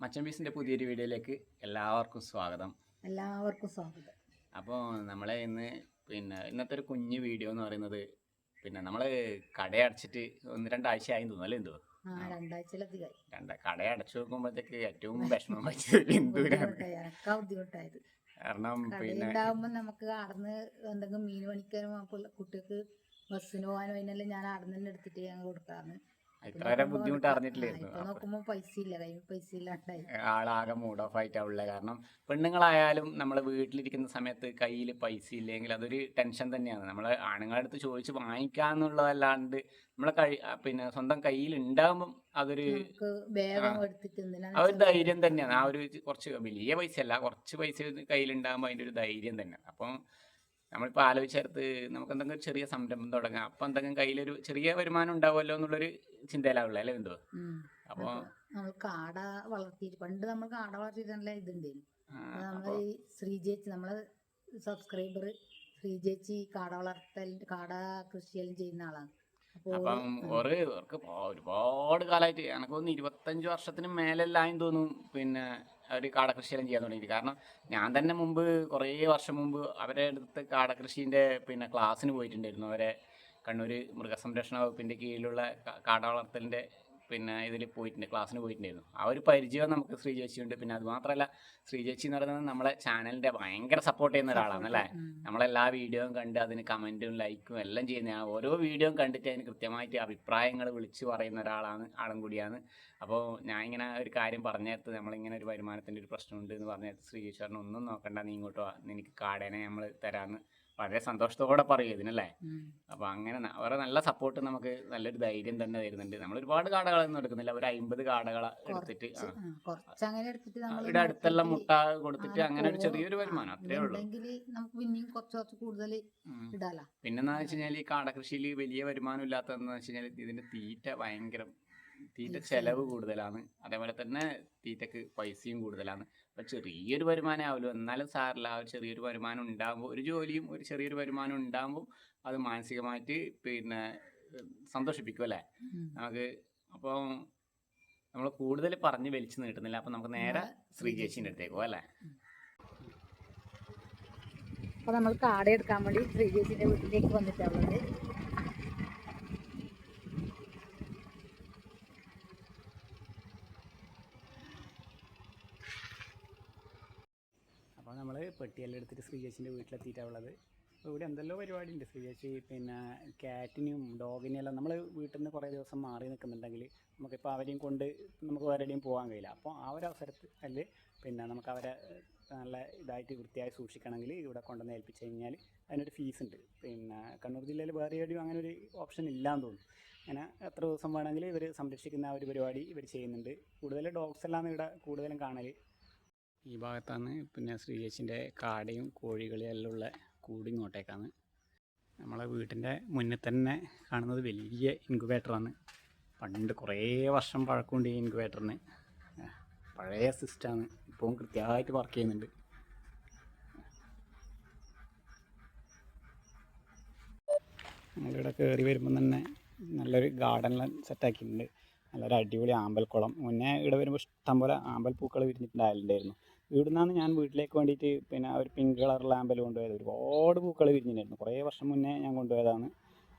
മച്ചൻ ബീസിന്റെ പുതിയൊരു വീഡിയോയിലേക്ക് എല്ലാവർക്കും സ്വാഗതം. എല്ലാവർക്കും സ്വാഗതം. അപ്പോൾ നമ്മളെ ഇന്ന് പിന്നെ ഇന്നത്തെ ഒരു കുഞ്ഞു വീഡിയോ എന്ന് പറയുന്നത് പിന്നെ നമ്മൾ കടയടച്ചിട്ട് ഒന്ന് രണ്ടാഴ്ച ആയി തോന്നുന്നു അല്ലേ എന്തോ രണ്ട് കട അടച്ചു നോക്കുമ്പോഴത്തേക്ക് ഏറ്റവും വിഷമം വെച്ചത് ബുദ്ധിമുട്ടായത്. കാരണം പിന്നെ നമുക്ക് അടന്ന് എന്തെങ്കിലും മീൻ പണിക്കാനും കുട്ടികൾക്ക് ബസ്സിന് പോകാനോ അതിനെല്ലാം ഞാൻ അടന്നു തന്നെ എടുത്തിട്ട് ഞാൻ കൊടുക്കാന്ന് ഇത്ര ബുദ്ധിമുട്ട് അറിഞ്ഞിട്ടില്ലായിരുന്നു. നോക്കുമ്പോ പൈസ ഇല്ല കയ്യിൽ പൈസ ഇല്ലാണ്ടായി ആളാകെ മൂഡ് ഓഫ് ആയിട്ടാവുള്ളത് കാരണം പെണ്ണുങ്ങളായാലും നമ്മൾ വീട്ടിലിരിക്കുന്ന സമയത്ത് കയ്യിൽ പൈസ ഇല്ലെങ്കിൽ അതൊരു ടെൻഷൻ തന്നെയാണ്. നമ്മൾ ആണുങ്ങളുടെ അടുത്ത് ചോദിച്ച് വാങ്ങിക്കാന്നുള്ളതല്ലാണ്ട് നമ്മളെ കഴി പിന്നെ സ്വന്തം കയ്യിൽ ഉണ്ടാകുമ്പോൾ അതൊരു ആ. ഒരു ധൈര്യം തന്നെയാണ്. ആ ഒരു കുറച്ച് വലിയ പൈസ അല്ല കുറച്ച് പൈസ കയ്യിലുണ്ടാകുമ്പോൾ അതിന്റെ ഒരു ധൈര്യം തന്നെയാണ്. അപ്പം നമ്മളിപ്പോൾ ആലോചിച്ചെടുത്ത് നമുക്ക് എന്തെങ്കിലും ചെറിയ സംരംഭം തുടങ്ങാം. അപ്പം എന്തെങ്കിലും കയ്യിലൊരു ചെറിയ വരുമാനം ഉണ്ടാവുമല്ലോ എന്നുള്ളൊരു ചിന്തയിലാവുള്ളൂ അല്ലേ എന്തോ. അപ്പോൾ നമ്മൾ കാട വളർത്തിയിട്ട് പണ്ട് നമ്മൾ കാട വളർത്തിയിട്ടുള്ള ഇതുണ്ടായിരുന്നു നമ്മൾ ഈ ശ്രീജേച്ചി നമ്മളെ സബ്സ്ക്രൈബർ ശ്രീജേച്ചി കാട വളർത്തൽ കാട കൃഷിയെല്ലാം ചെയ്യുന്ന ആളാണ്. അപ്പൊ അവർക്ക് ഒരുപാട് കാലമായിട്ട് എനിക്ക് തോന്നുന്നു ഇരുപത്തഞ്ച് വർഷത്തിന് മേലെല്ലാം തോന്നും പിന്നെ അവർ കാടകൃഷിയെല്ലാം ചെയ്യാൻ തുടങ്ങിയത് കാരണം ഞാൻ തന്നെ മുമ്പ് കുറേ വർഷം മുമ്പ് അവരെ അടുത്ത് കാടകൃഷീന്റെ പിന്നെ ക്ലാസ്സിന് പോയിട്ടുണ്ടായിരുന്നു. അവരെ കണ്ണൂർ മൃഗസംരക്ഷണ വകുപ്പിന്റെ കീഴിലുള്ള കാട വളർത്തലിന്റെ പിന്നെ ഇതിൽ പോയിട്ടുണ്ട് ക്ലാസ്സിന് പോയിട്ടുണ്ടായിരുന്നു. ആ ഒരു പരിചയം നമുക്ക് ശ്രീജേച്ചിയുണ്ട് പിന്നെ അതുമാത്രമല്ല ശ്രീജേച്ചി എന്ന് പറയുന്നത് നമ്മളെ ചാനലിന്റെ ഭയങ്കര സപ്പോർട്ട് ചെയ്യുന്ന ഒരാളാണ് അല്ലേ. നമ്മളെല്ലാ വീഡിയോയും കണ്ട് അതിന് കമന്റും ലൈക്കും എല്ലാം ചെയ്യുന്ന ഓരോ വീഡിയോയും കണ്ടിട്ട് അതിന് കൃത്യമായിട്ട് അഭിപ്രായങ്ങൾ വിളിച്ചു പറയുന്ന ഒരാളാണ് ആളും കൂടിയാണ്. അപ്പോൾ ഞാൻ ഇങ്ങനെ ഒരു കാര്യം പറഞ്ഞേർത്ത് നമ്മളിങ്ങനെ ഒരു വരുമാനത്തിന്റെ ഒരു പ്രശ്നമുണ്ട് എന്ന് പറഞ്ഞേർത്ത് ശ്രീകേശ്വരൻ ഒന്നും നോക്കണ്ട നീ ഇങ്ങോട്ട് വാ. നിനക്ക് കാടേനെ നമ്മൾ തരാമെന്ന് വളരെ സന്തോഷത്തോടെ പറയും ഇതിനല്ലേ. അപ്പൊ അങ്ങനെ അവരെ നല്ല സപ്പോർട്ട് നമുക്ക് നല്ലൊരു ധൈര്യം തന്നെ തരുന്നുണ്ട്. നമ്മൾ ഒരുപാട് കാടകളൊന്നും എടുക്കുന്നില്ല. ഒരു അമ്പത് കാടകൾ എടുത്തിട്ട് ഇവിടെ അടുത്തുള്ള മുട്ട കൊടുത്തിട്ട് അങ്ങനെ ഒരു ചെറിയൊരു വരുമാനം അത്രേ ഉള്ളൂ. പിന്നെ പിന്നെന്താ വെച്ച് കഴിഞ്ഞാൽ ഈ കാടകൃഷിയിൽ വലിയ വരുമാനം ഇല്ലാത്തതെന്ന് വെച്ച് കഴിഞ്ഞാൽ ഇതിന്റെ തീറ്റ ഭയങ്കര തീറ്റ ചെലവ് കൂടുതലാണ്. അതേപോലെ തന്നെ തീറ്റക്ക് പൈസയും കൂടുതലാണ്. അപ്പൊ ചെറിയൊരു വരുമാനം ആവുമല്ലോ എന്നാലും സാറില്ല ആ ഒരു ചെറിയൊരു വരുമാനം ഉണ്ടാകുമ്പോൾ ഒരു ജോലിയും ഒരു ചെറിയൊരു വരുമാനം ഉണ്ടാകുമ്പോൾ അത് മാനസികമായിട്ട് പിന്നെ സന്തോഷിപ്പിക്കും അല്ലേ? നമുക്ക് അപ്പോൾ നമ്മൾ കൂടുതൽ പറഞ്ഞ് വലിച്ചു നീട്ടുന്നില്ല. അപ്പൊ നമുക്ക് നേരെ ശ്രീ അടുത്തേക്കോ അടുത്തേക്ക് അല്ലേ? അപ്പോൾ നമ്മൾ കാട എടുക്കാൻ വേണ്ടി ശ്രീജേച്ചിന്റെ വീട്ടിലേക്ക് വന്നിട്ടുള്ളത് അപ്പോൾ നമ്മൾ പെട്ടിയെല്ലാം എടുത്തിട്ട് ശ്രീജേഷിന്റെ വീട്ടിലെത്തിയിട്ടുള്ളത് അപ്പോൾ ഇവിടെ എന്തെല്ലോ പരിപാടി ഉണ്ട് ശ്രീജേച്ചി പിന്നെ കാറ്റിനെയും ഡോഗിനെയും എല്ലാം നമ്മൾ വീട്ടിൽ നിന്ന് കുറേ ദിവസം മാറി നിൽക്കുന്നുണ്ടെങ്കിൽ നമുക്കിപ്പോൾ അവരെയും കൊണ്ട് നമുക്ക് വേറെയും പോകാൻ കഴിയില്ല. അപ്പോൾ ആ ഒരു അവസരത്തിൽ പിന്നെ നമുക്ക് അവരെ നല്ല ഇതായിട്ട് വൃത്തിയായി സൂക്ഷിക്കണമെങ്കിൽ ഇവിടെ കൊണ്ടുവന്ന് ഏൽപ്പിച്ച് കഴിഞ്ഞാൽ അതിനൊരു ഫീസ് ഉണ്ട് പിന്നെ കണ്ണൂർ ജില്ലയിൽ വേറെ എവിടെയും അങ്ങനെ ഒരു ഓപ്ഷൻ ഇല്ലാന്ന് തോന്നുന്നു. അങ്ങനെ എത്ര ദിവസം വേണമെങ്കിൽ ഇവർ സംരക്ഷിക്കുന്ന ആ ഒരു പരിപാടി ഇവർ ചെയ്യുന്നുണ്ട്. കൂടുതൽ ഡോഗ്സ് എല്ലാം ഇവിടെ കൂടുതലും കാണൽ ഈ ഭാഗത്താണ് പിന്നെ ശ്രീജേച്ചിന്റെ കാടയും കോഴികളും എല്ലാം ഉള്ള കൂടി ഇങ്ങോട്ടേക്കാണ്. നമ്മളെ വീട്ടിന്റെ മുന്നിൽ തന്നെ കാണുന്നത് വലിയ ഇൻക്യുബേറ്ററാണ്. പണ്ട് കുറേ വർഷം പഴക്കമുണ്ട് ഈ ഇൻക്യുബേറ്ററിന്. പഴയ സിസ്റ്റമാണ് ഇപ്പം കൃത്യമായിട്ട് വർക്ക് ചെയ്യുന്നുണ്ട്. നമ്മളിവിടെ കയറി വരുമ്പം തന്നെ നല്ലൊരു ഗാർഡനെല്ലാം സെറ്റാക്കിയിട്ടുണ്ട് നല്ലൊരു അടിപൊളി ആമ്പൽക്കുളം. മുന്നേ ഇവിടെ വരുമ്പോൾ ഇഷ്ടംപോലെ ആമ്പൽ പൂക്കൾ വിരിഞ്ഞിട്ടുണ്ടായിട്ടുണ്ടായിരുന്നു ഇവിടുന്നാണ് ഞാൻ വീട്ടിലേക്ക് വേണ്ടിയിട്ട് പിന്നെ ഒരു പിങ്ക് കളർ ആമ്പൽ കൊണ്ടുപോയത്. ഒരുപാട് പൂക്കൾ വിരിഞ്ഞിട്ടുണ്ടായിരുന്നു. കുറേ വർഷം മുന്നേ ഞാൻ കൊണ്ടുപോയതാണ്.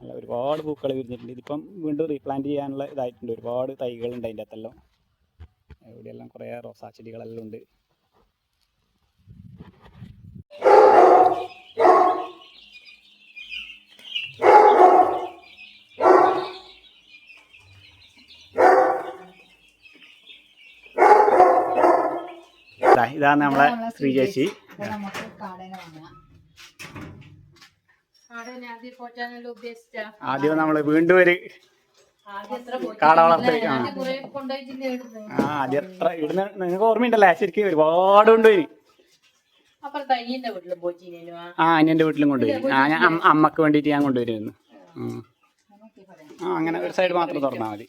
അല്ല ഒരുപാട് പൂക്കൾ വിരിഞ്ഞിട്ടുണ്ട്. ഇതിപ്പം വീണ്ടും റീപ്ലാന്റ് ചെയ്യാനുള്ള ഇതായിട്ടുണ്ട്. ഒരുപാട് തൈകളുണ്ട് അതിന്റെ അകത്തെല്ലാം. ഇവിടെയെല്ലാം കുറേ റോസാ ചെടികളെല്ലാം ഉണ്ട്. ഇതാണ് നമ്മളെ ശ്രീ ചേച്ചി. നമുക്ക് കാടേനെ വാങ്ങാം. കാടേനെ ആദ്യം നമ്മൾ നമ്മൾ വീണ്ടും ഒരു ആദ്യം എത്ര കാട വളർത്തൽ, ആ. ആദ്യം എത്ര ഇടുന്ന നിങ്ങൾക്ക് ഓർമ്മയുണ്ടല്ലേ? ശരിക്കും ഒരുപാട് കൊണ്ടുപോയി. ആ? അനിയന്റെ വീട്ടിലും കൊണ്ടുപോയി. ആ ഞാൻ അമ്മയ്ക്ക് വേണ്ടിയിട്ട് ഞാൻ പറയാം ആ അങ്ങനെ ഒരു സൈഡ് മാത്രം തുറന്നാൽ മതി.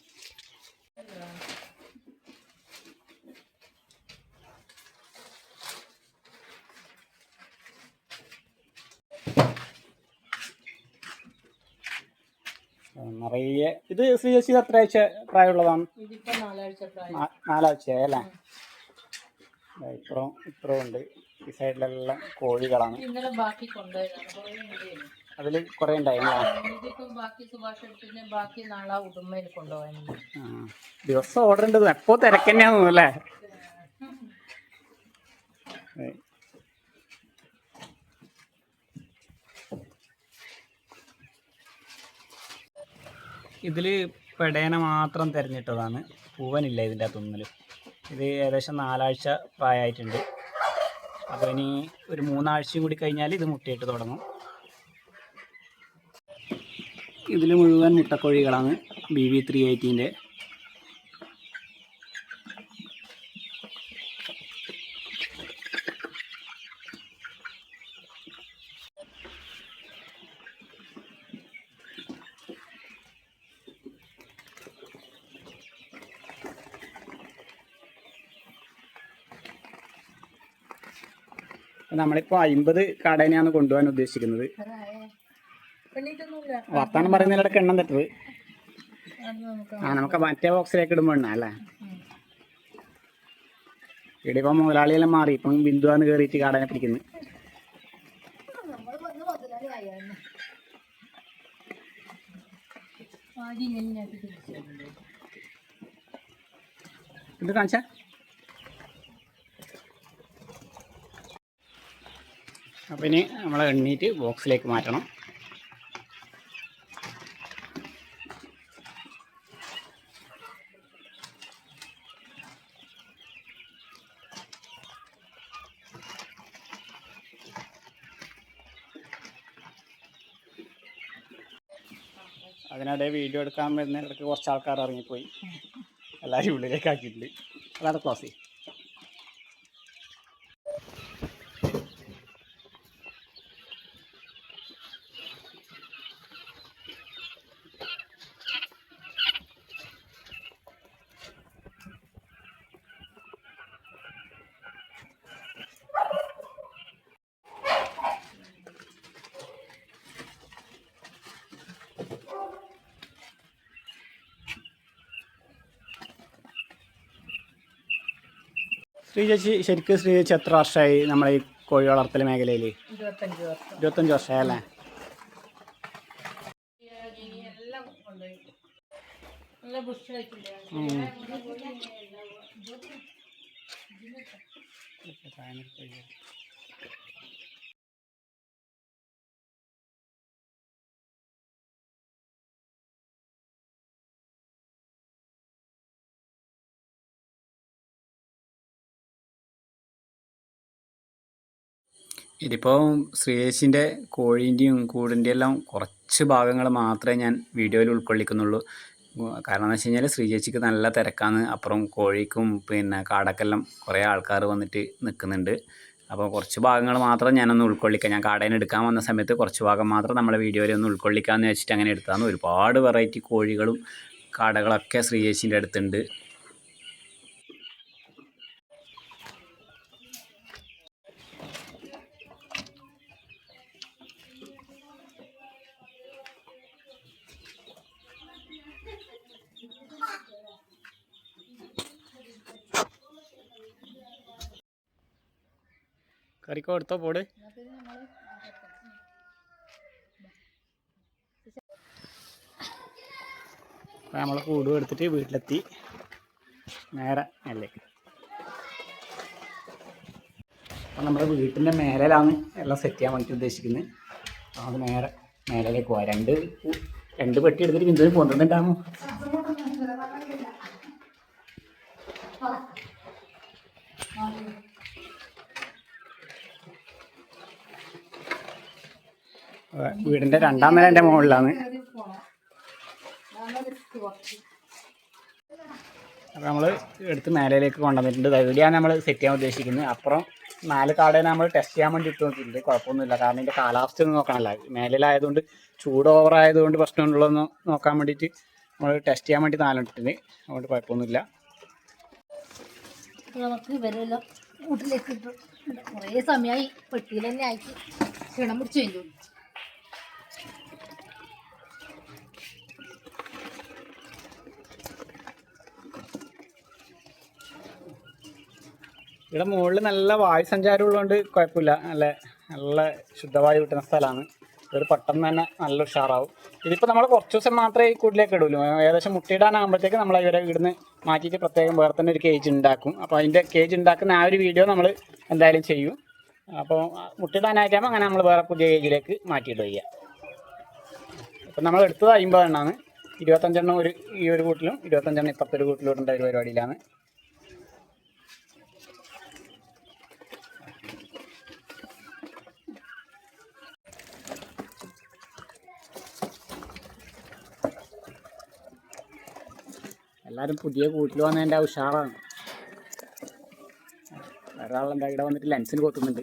നിറയെ. ഇത് ശ്രീജേച്ചി എത്ര ആഴ്ച പ്രായമുള്ളതാണ്. നാലാഴ്ച നാലാഴ്ചയായി അല്ലേ? ഇപ്പുറം ഇപ്പുറം ഉണ്ട്. ഈ സൈഡിലെല്ലാം കോഴികളാണ്. അതിൽ കുറെ ദിവസം ഓർഡർ ഉണ്ട് എപ്പോ തിരക്കന്നെയാന്ന് ഇതിൽ പെടേനെ മാത്രം തിരഞ്ഞിട്ടതാണ്. പൂവനില്ല ഇതിന്റെ അകത്തൊന്നിലും ഇത് ഏകദേശം നാലാഴ്ച പ്രായമായിട്ടുണ്ട്. അപ്പോൾ ഇനി ഒരു മൂന്നാഴ്ചയും കൂടി കഴിഞ്ഞാൽ ഇത് മുട്ടയിട്ട് തുടങ്ങും. ഇതിൽ മുഴുവൻ മുട്ടക്കോഴികളാണ്. ബി വി ത്രീ എയ്റ്റീന്റെ നമ്മളിപ്പോൾ അമ്പത് കടേനെയാണ് കൊണ്ടുപോകാൻ ഉദ്ദേശിക്കുന്നത്. വർത്താനം പറയുന്നതിലൊക്കെ എണ്ണം തട്ടത് ആ നമുക്ക് മറ്റേ ബോക്സിലേക്ക് ഇടുമ്പോൾ എണ്ണ അല്ലേ. ഇവിടെ ഇപ്പം മുതലാളിയെല്ലാം മാറി ഇപ്പം ബിന്ദുവാന്ന് കയറിയിട്ട് കാടനെ പിടിക്കുന്നത് ഇത് വന്ന് മുതലാളി ആയിരുന്നു ആദ്യം ഇങ്ങനെ ഞാൻ തിരിച്ചു ഇത് കാണിച്ച അപ്പം ഇനി നമ്മൾ എണ്ണീറ്റ് ബോക്സിലേക്ക് മാറ്റണം. അതിനിടെ വീഡിയോ എടുക്കാൻ വരുന്നതിടയ്ക്ക് കുറച്ച് ആൾക്കാർ ഇറങ്ങിപ്പോയി. എല്ലാവരും ഉള്ളിലേക്ക് ആക്കിയിട്ടുണ്ട് അതാണ് ക്ലോസ്. ചെയ്യും ശ്രീ ചേച്ചി ശരിക്കും ശ്രീ ചേച്ചി എത്ര വർഷമായി നമ്മളെ ഈ കോഴി വളർത്തൽ മേഖലയിൽ ഇരുപത്തഞ്ച് വർഷം. ഇരുപത്തഞ്ച് വർഷമായി അല്ലേ? ഇനി ഇതിപ്പോൾ ശ്രീയേശിന്റെ കോഴീന്റെയും കൂടിന്റെയും എല്ലാം കുറച്ച് ഭാഗങ്ങൾ മാത്രമേ ഞാൻ വീഡിയോയിൽ ഉൾക്കൊള്ളിക്കുന്നുള്ളൂ. കാരണം എന്ന് വെച്ച് കഴിഞ്ഞാൽ ശ്രീചേച്ചിക്ക് നല്ല തിരക്കാണ്. അപ്പുറം കോഴിക്കും പിന്നെ കാടക്കെല്ലാം കുറേ ആൾക്കാർ വന്നിട്ട് നിൽക്കുന്നുണ്ട് അപ്പോൾ കുറച്ച് ഭാഗങ്ങൾ മാത്രം ഞാനൊന്ന് ഉൾക്കൊള്ളിക്കാം. ഞാൻ കാടേനെ എടുക്കാൻ വന്ന സമയത്ത് കുറച്ച് ഭാഗം മാത്രം നമ്മളെ വീഡിയോയിൽ ഒന്ന് ഉൾക്കൊള്ളിക്കാമെന്ന് വെച്ചിട്ട് അങ്ങനെ എടുത്താണ് ഒരുപാട് വെറൈറ്റി കോഴികളും കാടകളൊക്കെ ശ്രീചേച്ചിന്റെ അടുത്തുണ്ട്. കറിക്കോ എടുത്തോ പോട്. നമ്മളെ കൂടും എടുത്തിട്ട് വീട്ടിലെത്തി. നേരെ മേലേക്ക് അപ്പം നമ്മുടെ വീട്ടിന്റെ മേലാണ് എല്ലാം സെറ്റ് ചെയ്യാൻ വേണ്ടി ഉദ്ദേശിക്കുന്നത്. അപ്പോൾ അത് നേരെ മേലേക്ക് പോവാം. രണ്ട് രണ്ട് പെട്ടി എടുത്തിട്ട് ബിന്ദുവിന് കൊണ്ടുവന്നിട്ടാമോ വീടിന്റെ രണ്ടാം നില എന്റെ മുകളിലാണ്. അപ്പോൾ നമ്മൾ എടുത്ത് മേലയിലേക്ക് കൊണ്ടുവന്നിട്ടുണ്ട്. ഇവിടെയാണ് നമ്മൾ സെറ്റ് ചെയ്യാൻ ഉദ്ദേശിക്കുന്നത്. അപ്പുറം നാല് കാടേനെ നമ്മൾ ടെസ്റ്റ് ചെയ്യാൻ വേണ്ടി ഇട്ട് നോക്കിയിട്ടുണ്ട്. കുഴപ്പമൊന്നുമില്ല. കാരണം ഇതിന്റെ കാലാവസ്ഥ ഒന്നും നോക്കണല്ല മേലയിലായതുകൊണ്ട് ചൂട് ഓവർ ആയതുകൊണ്ട് പ്രശ്നമുള്ളതെന്ന് നോക്കാൻ വേണ്ടിയിട്ട് നമ്മൾ ടെസ്റ്റ് ചെയ്യാൻ വേണ്ടി നാലിട്ടിട്ടുണ്ട് അതുകൊണ്ട് കുഴപ്പമൊന്നുമില്ല. നമുക്ക് ഇവരെല്ലാം കുറേ സമയമായി പെട്ടിയിൽ തന്നെ ആയിട്ട് ക്ഷീണം പിടിച്ചു കഴിഞ്ഞു. ഇവിടെ മുകളിൽ നല്ല വായു സഞ്ചാരം ഉള്ളതുകൊണ്ട് കുഴപ്പമില്ല. നല്ല നല്ല ശുദ്ധവായു കിട്ടുന്ന സ്ഥലമാണ്. ഒരു പെട്ടെന്ന് തന്നെ നല്ല ഉഷാറാവും. ഇതിപ്പോൾ നമ്മൾ കുറച്ച് ദിവസം മാത്രമേ ഈ കൂട്ടിലേക്ക് ഇടുള്ളൂ ഏകദേശം മുട്ടയിടാനാകുമ്പോഴത്തേക്ക് നമ്മൾ ഇവരെ ഇവിടുന്ന് മാറ്റിയിട്ട് പ്രത്യേകം വേറെ തന്നെ ഒരു കേജ് ഉണ്ടാക്കും. അപ്പോൾ അതിന്റെ കേജ് ഉണ്ടാക്കുന്ന ആ ഒരു വീഡിയോ നമ്മൾ എന്തായാലും ചെയ്യും. അപ്പോൾ മുട്ടയിടാനായിട്ടാകുമ്പോൾ അങ്ങനെ നമ്മൾ വേറെ പുതിയ കേജിലേക്ക് മാറ്റിയിട്ട് ചെയ്യുക ഇപ്പം നമ്മൾ എടുത്തത് അമ്പതെണ്ണമാണ് ഇരുപത്തഞ്ചെണ്ണം ഒരു ഈ ഒരു കൂട്ടിലും ഇരുപത്തഞ്ചെണ്ണം ഇപ്പത്തൊരു കൂട്ടിലും ഇടേണ്ട ഒരു പരിപാടിയിലാണ്. എല്ലാവരും പുതിയ കൂട്ടിൽ വന്നതിന്റെ ഉഷാറാണ്. ഒരാളെന്താ ഇവിടെ വന്നിട്ട് ലെൻസിന് കൊത്തുന്നുണ്ട്.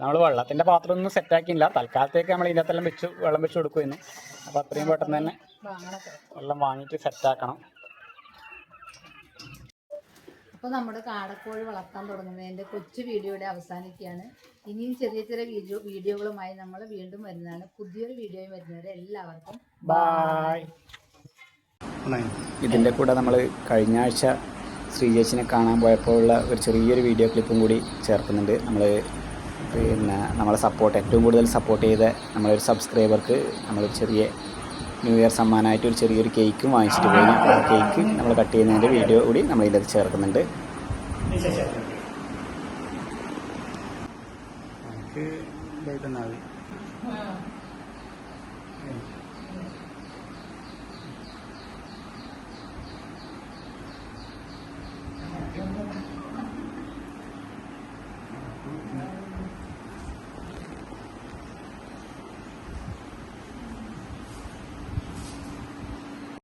നമ്മൾ വെള്ളത്തിന്റെ പാത്രം ഒന്നും സെറ്റാക്കിയില്ല തൽക്കാലത്തേക്ക് നമ്മൾ ഇതിനകത്തെല്ലാം വെച്ച് വെള്ളം വെച്ച് കൊടുക്കുമെന്ന് അപ്പോൾ അത്രയും പെട്ടെന്ന് തന്നെ വെള്ളം വാങ്ങിയിട്ട് സെറ്റാക്കണം അപ്പോൾ നമ്മുടെ കാടക്കോഴി വളർത്താൻ തുടങ്ങുന്നതിന്റെ കൊച്ചു വീഡിയോയുടെ അവസാനിക്കുകയാണ്. ഇനിയും ചെറിയ ചെറിയ വീഡിയോ വീഡിയോകളുമായി നമ്മൾ വീണ്ടും വരുന്നതാണ്. പുതിയൊരു വീഡിയോയും വരുന്നവരെ എല്ലാവർക്കും ബായ് ഇതിന്റെ കൂടെ നമ്മൾ കഴിഞ്ഞ ആഴ്ച ശ്രീജേച്ചിനെ കാണാൻ പോയപ്പോഴുള്ള ഒരു ചെറിയൊരു വീഡിയോ ക്ലിപ്പും കൂടി ചേർക്കുന്നുണ്ട്. നമ്മൾ പിന്നെ നമ്മളെ സപ്പോർട്ട് ഏറ്റവും കൂടുതൽ സപ്പോർട്ട് ചെയ്ത നമ്മളൊരു സബ്സ്ക്രൈബർക്ക് നമ്മളൊരു ചെറിയ ന്യൂ ഇയർ സമ്മാനമായിട്ട് ഒരു ചെറിയൊരു കേക്കും വാങ്ങിച്ചിട്ട് പോയി. ആ കേക്ക് നമ്മൾ കട്ട് ചെയ്യുന്നതിന്റെ വീഡിയോ കൂടി നമ്മൾ ഇതിനകത്ത് ചേർക്കുന്നുണ്ട്. നമുക്ക്